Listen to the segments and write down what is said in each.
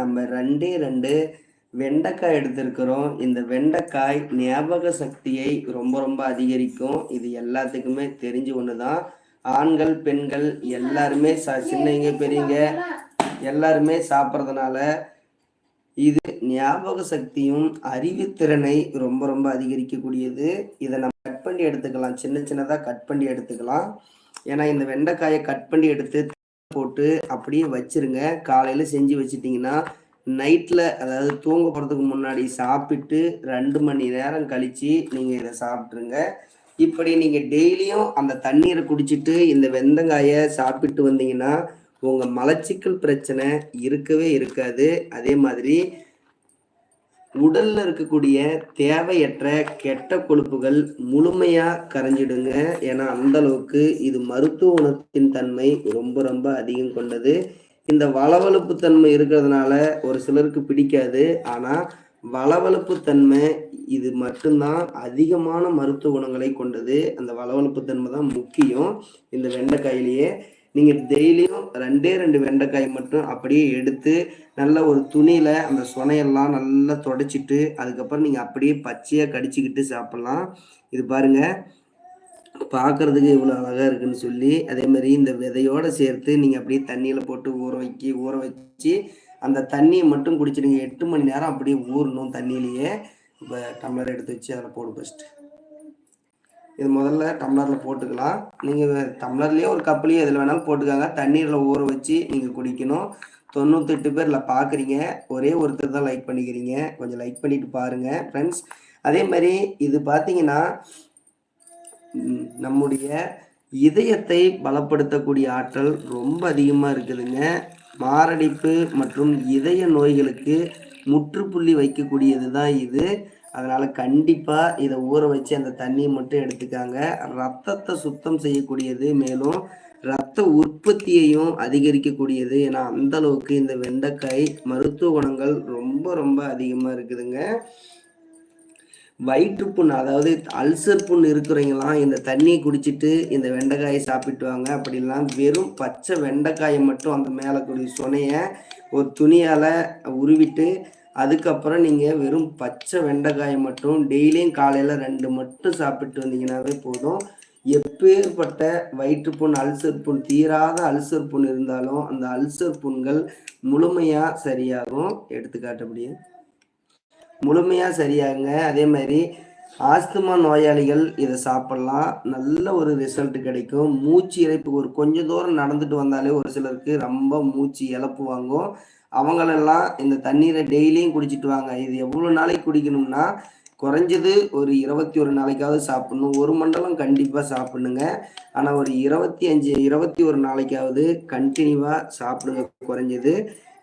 நம்ம ரெண்டே ரெண்டு வெண்டைக்காய் எடுத்திருக்கிறோம். இந்த வெண்டைக்காய் ஞாபக சக்தியை ரொம்ப ரொம்ப அதிகரிக்கும். இது எல்லாத்துக்குமே தெரிஞ்ச ஒன்று தான் ஆண்கள் பெண்கள் எல்லாருமே சா சின்னங்க பெரியங்க எல்லாருமே சாப்பிட்றதுனால இது ஞாபக சக்தியும் அறிவுத்திறனை ரொம்ப ரொம்ப அதிகரிக்கக்கூடியது. இதை நம்ம கட் பண்ணி எடுத்துக்கலாம். சின்ன சின்னதாக கட் பண்ணி எடுத்துக்கலாம். ஏன்னா இந்த வெண்டைக்காயை கட் பண்ணி எடுத்து போட்டு அப்படியே வச்சிருங்க. காலையில் செஞ்சு வச்சிட்டிங்கன்னா நைட்டில் அதாவது தூங்க போகிறதுக்கு முன்னாடி சாப்பிட்டு ரெண்டு மணி நேரம் கழித்து நீங்கள் இதை சாப்பிட்ருங்க இப்படி நீங்கள் டெய்லியும் அந்த தண்ணீரை குடிச்சிட்டு இந்த வெந்தங்காயை சாப்பிட்டு வந்தீங்கன்னா உங்கள் மலச்சிக்கல் பிரச்சனை இருக்கவே இருக்காது. அதே மாதிரி உடல்ல இருக்கக்கூடிய தேவையற்ற கெட்ட கொழுப்புகள் முழுமையா கரைஞ்சிடுங்க. ஏன்னா அந்த அளவுக்கு இது மருத்துவ உணத்தின் தன்மை ரொம்ப ரொம்ப அதிகம் கொண்டது. இந்த வளவளப்பு தன்மை இருக்கிறதுனால ஒரு சிலருக்கு பிடிக்காது. ஆனா வளவளப்பு தன்மை இது மட்டும்தான் அதிகமான மருத்துவ குணங்களை கொண்டது. அந்த வளவளப்பு தன்மை தான் முக்கியம். இந்த வெண்டைக்காயிலேயே நீங்கள் டெய்லியும் ரெண்டே ரெண்டு வெண்டைக்காய் மட்டும் அப்படியே எடுத்து நல்ல ஒரு துணியில் அந்த சுனையெல்லாம் நல்லா தொடச்சிட்டு அதுக்கப்புறம் நீங்கள் அப்படியே பச்சையாக கடிச்சிக்கிட்டு சாப்பிட்லாம். இது பாருங்க. பார்க்கறதுக்கு இவ்வளோ அழகாக இருக்குன்னு சொல்லி அதே மாதிரி இந்த விதையோடு சேர்த்து நீங்கள் அப்படியே தண்ணியில் போட்டு ஊற வைக்கி ஊற வச்சு அந்த தண்ணியை மட்டும் குடிச்சிடுங்க எட்டு மணி நேரம் அப்படியே ஊறணும் தண்ணியிலேயே. இப்போ டம்ளர் எடுத்து வச்சு அதில் போடு ஃபஸ்ட்டு இது முதல்ல டம்ளரில் போட்டுக்கலாம். நீங்கள் டம்ளர்லேயே ஒரு கப்புலையும் எதில் வேணாலும் போட்டுக்காங்க. தண்ணீரில் ஊற வச்சு நீங்கள் குடிக்கணும். தொண்ணூத்தெட்டு பேரில் பார்க்குறீங்க ஒரே ஒருத்தர் தான் லைக் பண்ணிக்கிறீங்க. கொஞ்சம் லைக் பண்ணிட்டு பாருங்கள் ஃப்ரெண்ட்ஸ் அதே மாதிரி இது பார்த்தீங்கன்னா நம்முடைய இதயத்தை பலப்படுத்தக்கூடிய ஆற்றல் ரொம்ப அதிகமாக இருக்குதுங்க. மாரடைப்பு மற்றும் இதய நோய்களுக்கு முற்றுப்புள்ளி வைக்கக்கூடியது தான் இது. அதனால கண்டிப்பா இதை ஊற வச்சு அந்த தண்ணியை மட்டும் எடுத்துக்காங்க. ரத்தத்தை சுத்தம் செய்யக்கூடியது மேலும் ரத்த உற்பத்தியையும் அதிகரிக்கக்கூடியது. ஏன்னா அந்த அளவுக்கு இந்த வெண்டைக்காய் மருத்துவ குணங்கள் ரொம்ப ரொம்ப அதிகமா இருக்குதுங்க. வயிற்று புண் அதாவது அல்சர் புண் இருக்கிறவங்களாம் இந்த தண்ணியை குடிச்சிட்டு இந்த வெண்டைக்காயை சாப்பிட்டுவாங்க அப்படிலாம் வெறும் பச்சை வெண்டைக்காயை மட்டும் அந்த மேலே கூடிய சொனையை ஒரு துணியால் உருவிட்டு அதுக்கப்புறம் நீங்கள் வெறும் பச்சை வெண்டைக்காயை மட்டும் டெய்லியும் காலையில் ரெண்டு மட்டும் சாப்பிட்டு வந்தீங்கன்னாவே போதும். எப்பேற்பட்ட வயிற்றுப்புண் அல்சர் புண் தீராத அல்சர் புண் இருந்தாலும் அந்த அல்சர் புண்கள் முழுமையாக சரியாகும் எடுத்துக்காட்டபடியே முழுமையாக சரியாகுங்க. அதே மாதிரி ஆஸ்துமா நோயாளிகள் இதை சாப்பிட்லாம். நல்ல ஒரு ரிசல்ட் கிடைக்கும். மூச்சு இறைப்பு ஒரு கொஞ்ச தூரம் நடந்துட்டு வந்தாலே ஒரு சிலருக்கு ரொம்ப மூச்சு இழப்பு வாங்கும். அவங்களெல்லாம் இந்த தண்ணீரை டெய்லியும் குடிச்சிட்டு வாங்க. இது எவ்வளோ நாளைக்கு குடிக்கணும்னா குறைஞ்சது ஒரு இருபத்தி ஒரு நாளைக்காவது சாப்பிடணும். ஒரு மண்டலம் கண்டிப்பாக சாப்பிடணுங்க. ஆனால் ஒரு இருபத்தி அஞ்சு இருபத்தி ஒரு நாளைக்காவது கண்டினியூவாக சாப்பிடுங்க குறைஞ்சது.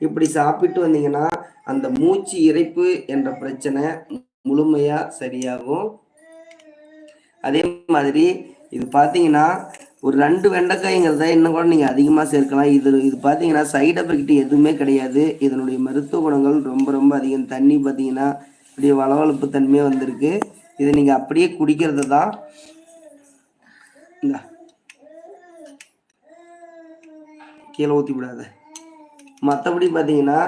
இப்படி சாப்பிட்டு வந்தீங்கன்னா அந்த மூச்சு இறைப்பு என்ற பிரச்சனை முழுமையாக சரியாகும். அதே மாதிரி இது பார்த்தீங்கன்னா ஒரு ரெண்டு வெண்டைக்காய்ங்கிறத இன்னும் கூட நீங்கள் அதிகமாக சேர்க்கலாம். இது இது பார்த்தீங்கன்னா சைடு எஃபெக்ட் எதுவுமே கிடையாது. இதனுடைய மருத்துவ குணங்கள் ரொம்ப ரொம்ப அதிகம். தண்ணி பார்த்தீங்கன்னா அப்படியே வளவளப்பு தன்மையாக வந்திருக்கு. இதை நீங்கள் அப்படியே குடிக்கிறது தான் இந்த. கீழே ஊற்றி விடாத. மற்றபடி பார்த்தீங்கன்னா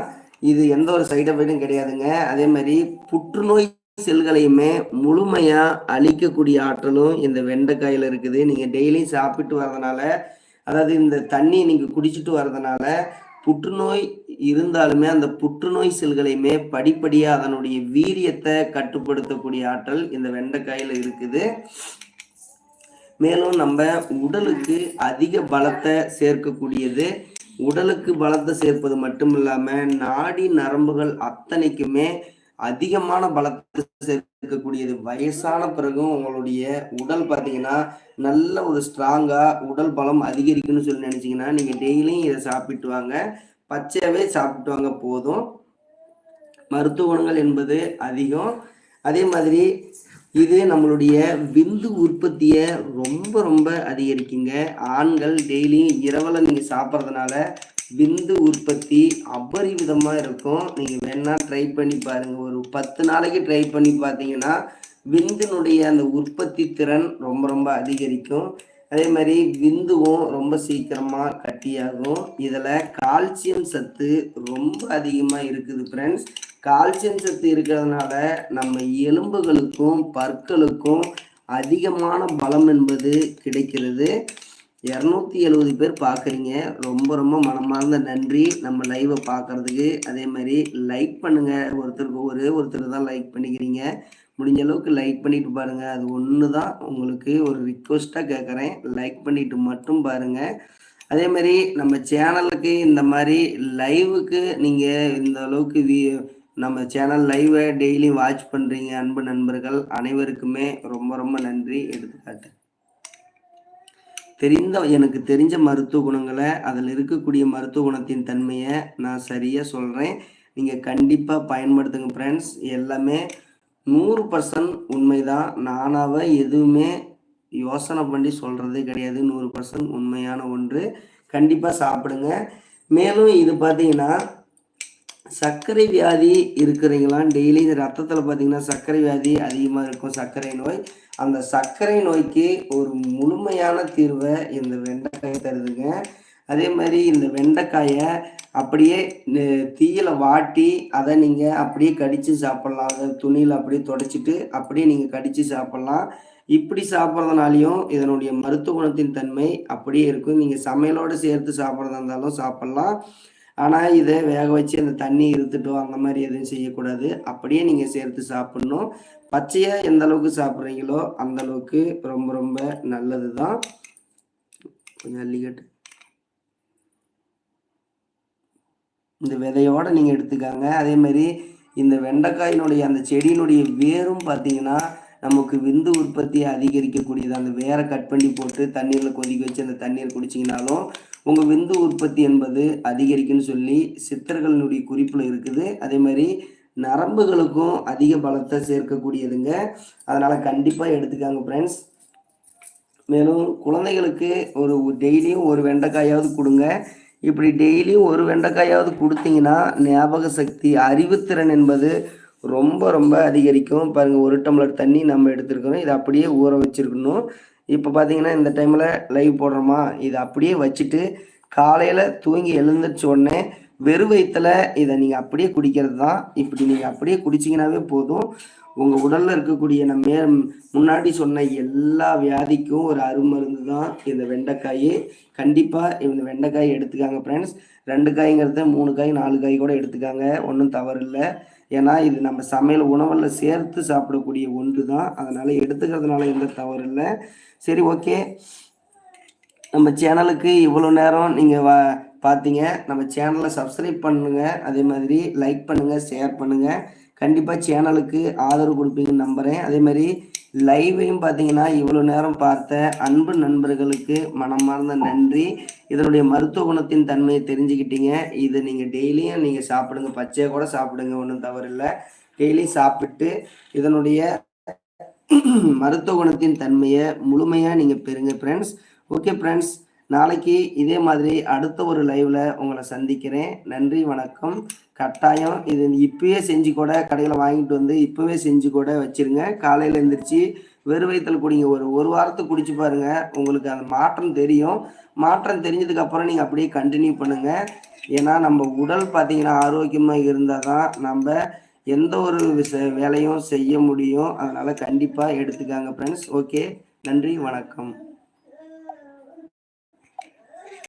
இது எந்த ஒரு சைடு எஃபெக்டும் கிடையாதுங்க. அதே மாதிரி புற்றுநோய் செல்களையுமே முழுமையாக அழிக்கக்கூடிய ஆற்றலும் இந்த வெண்டைக்காயில் இருக்குது. நீங்கள் டெய்லியும் சாப்பிட்டு வர்றதுனால அதாவது இந்த தண்ணி நீங்கள் குடிச்சிட்டு வர்றதுனால புற்றுநோய் இருந்தாலுமே அந்த புற்றுநோய் செல்களையுமே படிப்படியாக அதனுடைய வீரியத்தை கட்டுப்படுத்தக்கூடிய ஆற்றல் இந்த வெண்டைக்காயில் இருக்குது. மேலும் நம்ம உடலுக்கு அதிக பலத்தை சேர்க்கக்கூடியது. உடலுக்கு பலத்தை சேர்ப்பது மட்டும் இல்லாம நாடி நரம்புகள் அத்தனைக்குமே அதிகமான பலத்தை சேர்க்கக்கூடியது. வயசான பிறகும் உங்களுடைய உடல் பார்த்தீங்கன்னா நல்ல ஒரு ஸ்ட்ராங்கா உடல் பலம் அதிகரிக்குன்னு சொல்லி நினைச்சீங்கன்னா நீங்க டெய்லியும் இதை சாப்பிட்டு வாங்க. பச்சையாவே சாப்பிட்டு வாங்க போதும். மருத்துவ குணங்கள் என்பது அதிகம். அதே மாதிரி இது நம்மளுடைய விந்து உற்பத்தியை ரொம்ப ரொம்ப அதிகரிக்குங்க. ஆண்கள் டெய்லியும் இரவில் நீங்கள் சாப்பிட்றதுனால விந்து உற்பத்தி அபரிவிதமாக இருக்கும். நீங்கள் வேணால் ட்ரை பண்ணி பாருங்கள் ஒரு பத்து நாளைக்கு ட்ரை பண்ணி பார்த்தீங்கன்னா விந்தினுடைய அந்த உற்பத்தி திறன் ரொம்ப ரொம்ப அதிகரிக்கும். அதே மாதிரி விந்துவும் ரொம்ப சீக்கிரமாக கட்டியாகும். இதில் கால்சியம் சத்து ரொம்ப அதிகமாக இருக்குது ஃப்ரெண்ட்ஸ் கால்சியம் சத்து இருக்கிறதுனால நம்ம எலும்புகளுக்கும் பற்களுக்கும் அதிகமான பலம் என்பது கிடைக்கிறது. இரநூத்தி எழுபது பேர் பார்க்குறீங்க. ரொம்ப ரொம்ப மனமார்ந்த நன்றி. நம்ம லைவை பார்க்குறதுக்கு. அதே மாதிரி லைக் பண்ணுங்கள் ஒருத்தருக்கு ஒரே ஒருத்தர் தான் லைக் பண்ணிக்கிறீங்க. முடிஞ்ச அளவுக்கு லைக் பண்ணிட்டு பாருங்கள் அது ஒன்று தான் உங்களுக்கு ஒரு ரிக்வஸ்ட்டாக கேட்குறேன் லைக் பண்ணிட்டு மட்டும் பாருங்கள் அதே மாதிரி நம்ம சேனலுக்கு இந்த மாதிரி லைவுக்கு நீங்கள் இந்த அளவுக்கு வி நம்ம சேனல் லைவை டெய்லி வாட்ச் பண்ணுறீங்க அன்பு நண்பர்கள் அனைவருக்குமே ரொம்ப ரொம்ப நன்றி. எடுத்துக்காட்டு. தெரிந்த எனக்கு தெரிஞ்ச மருத்துவ குணங்களை அதில் இருக்கக்கூடிய மருத்துவ குணத்தின் தன்மையை நான் சரியாக சொல்கிறேன் நீங்கள் கண்டிப்பாக பயன்படுத்துங்க ஃப்ரெண்ட்ஸ் எல்லாமே நூறு பர்சன்ட் உண்மைதான். நானாக எதுவுமே யோசனை பண்ணி சொல்கிறதே கிடையாது. நூறு பர்சன்ட் உண்மையான ஒன்று. கண்டிப்பாக சாப்பிடுங்க. மேலும் இது பார்த்தீங்கன்னா சர்க்கரை வியாதி இருக்கிறீங்களாம் டெய்லி இந்த ரத்தத்தில் பார்த்தீங்கன்னா சர்க்கரை வியாதி அதிகமாக இருக்கும். சர்க்கரை நோய். அந்த சர்க்கரை நோய்க்கு ஒரு முழுமையான தீர்வை இந்த வெண்டைக்காய் தருதுங்க. அதே மாதிரி இந்த வெண்டைக்காயை அப்படியே தீயில வாட்டி அதை நீங்கள் அப்படியே கடித்து சாப்பிட்லாம். அதை துணியில் அப்படியே தொடச்சிட்டு அப்படியே நீங்கள் கடித்து சாப்பிட்லாம். இப்படி சாப்பிட்றதுனாலையும் இதனுடைய மருத்துவ குணத்தின் தன்மை அப்படியே இருக்கும். நீங்கள் சமையலோடு சேர்த்து சாப்பிட்றதா இருந்தாலும் சாப்பிட்லாம். ஆனால் இதை வேக வச்சு அந்த தண்ணி இருத்துட்டோம் அந்த மாதிரி எதுவும் செய்யக்கூடாது. அப்படியே நீங்கள் சேர்த்து சாப்பிட்ணும். பச்சையாக எந்த அளவுக்கு சாப்பிட்றீங்களோ அந்த அளவுக்கு ரொம்ப ரொம்ப நல்லது தான் கொஞ்சம் அள்ளிக்கட்டு. இந்த விதையோட நீங்கள் எடுத்துக்காங்க. அதே மாதிரி இந்த வெண்டைக்காயினுடைய அந்த செடியினுடைய வேரும் பார்த்தீங்கன்னா நமக்கு விந்து உற்பத்தியை அதிகரிக்கக்கூடியது. அந்த வேரை கட் பண்ணி போட்டு தண்ணீரில் கொதிக்க வச்சு அந்த தண்ணீர் குடிச்சிங்கனாலும் உங்கள் விந்து உற்பத்தி என்பது அதிகரிக்குன்னு சொல்லி சித்தர்களுடைய குறிப்பில் இருக்குது. அதே மாதிரி நரம்புகளுக்கும் அதிக பலத்தை சேர்க்கக்கூடியதுங்க. அதனால் கண்டிப்பாக எடுத்துக்காங்க ஃப்ரெண்ட்ஸ் மேலும் குழந்தைகளுக்கு ஒரு டெய்லியும் ஒரு வெண்டைக்காயாவது கொடுங்க. இப்படி டெய்லியும் ஒரு வெண்டைக்காயாவது கொடுத்தீங்கன்னா ஞாபக சக்தி அறிவுத்திறன் என்பது ரொம்ப ரொம்ப அதிகரிக்கும். பாருங்கள் ஒரு டம்ளர் தண்ணி நம்ம எடுத்துருக்கோம் இதை அப்படியே ஊற வச்சுருக்கணும். இப்போ பார்த்தீங்கன்னா இந்த டைமில் லைவ் போடுறோமா? இதை அப்படியே வச்சுட்டு காலையில் தூங்கி எழுந்திரிச்ச உடனே வெறு வயிற்றுல இதை நீங்கள் அப்படியே குடிக்கிறது தான். இப்படி நீங்கள் அப்படியே குடிச்சிங்கனாவே போதும். உங்கள் உடலில் இருக்கக்கூடிய நம்ம முன்னாடி சொன்ன எல்லா வியாதிக்கும் ஒரு அருமருந்து தான் இந்த வெண்டைக்காய். கண்டிப்பாக இந்த வெண்டைக்காய் எடுத்துக்காங்க ஃப்ரெண்ட்ஸ் ரெண்டு காய்ங்கிறத மூணு காய் நாலு காய் கூட எடுத்துக்காங்க. ஒன்றும் தவறு இல்லை ஏன்னா இது நம்ம சமையல் உணவில் சேர்த்து சாப்பிடக்கூடிய ஒன்று தான் அதனால் எடுத்துக்கிறதுனால எந்த தவறு இல்லை சரி ஓகே. நம்ம சேனலுக்கு இவ்வளோ நேரம் நீங்கள் வா பார்த்தீங்க நம்ம சேனலை சப்ஸ்கிரைப் பண்ணுங்கள் அதே மாதிரி லைக் பண்ணுங்கள் ஷேர் பண்ணுங்கள் கண்டிப்பாக சேனலுக்கு ஆதரவு கொடுப்பீங்கன்னு நம்புகிறேன் அதே மாதிரி லைவையும் பார்த்தீங்கன்னா இவ்வளோ நேரம் பார்த்த அன்பு நண்பர்களுக்கு மனமார்ந்த நன்றி. இதனுடைய மருத்துவ குணத்தின் தன்மையை தெரிஞ்சுக்கிட்டீங்க. இதை நீங்கள் டெய்லியும் நீங்கள் சாப்பிடுங்க. பச்சையாக கூட சாப்பிடுங்க. ஒன்றும் தவறில்லை. டெய்லியும் சாப்பிட்டு இதனுடைய மருத்துவ குணத்தின் தன்மையை முழுமையாக நீங்கள் பெறுங்க ஃப்ரெண்ட்ஸ் ஓகே ஃப்ரெண்ட்ஸ் நாளைக்கு இதே மாதிரி அடுத்த ஒரு லைவ்ல உங்களை சந்திக்கிறேன். நன்றி வணக்கம். கட்டாயம் இது இப்பவே செஞ்சு கூட கடையில் வாங்கிட்டு வந்து இப்பவே செஞ்சு கூட வச்சிருங்க. காலையில் எழுந்திரிச்சு வெறும் வயிற்றுல குடிங்க. ஒரு ஒரு வாரத்துக்கு குடிச்சு பாருங்க. உங்களுக்கு அந்த மாற்றம் தெரியும். மாற்றம் தெரிஞ்சதுக்கு அப்புறம் நீங்கள் அப்படியே கண்டினியூ பண்ணுங்க. ஏன்னா நம்ம உடல் பார்த்தீங்கன்னா ஆரோக்கியமாக இருந்தால் தான் நம்ம எந்த ஒரு வேலையும் செய்ய முடியும். அதனால் கண்டிப்பாக எடுத்துக்காங்க ஃப்ரெண்ட்ஸ் ஓகே நன்றி வணக்கம்.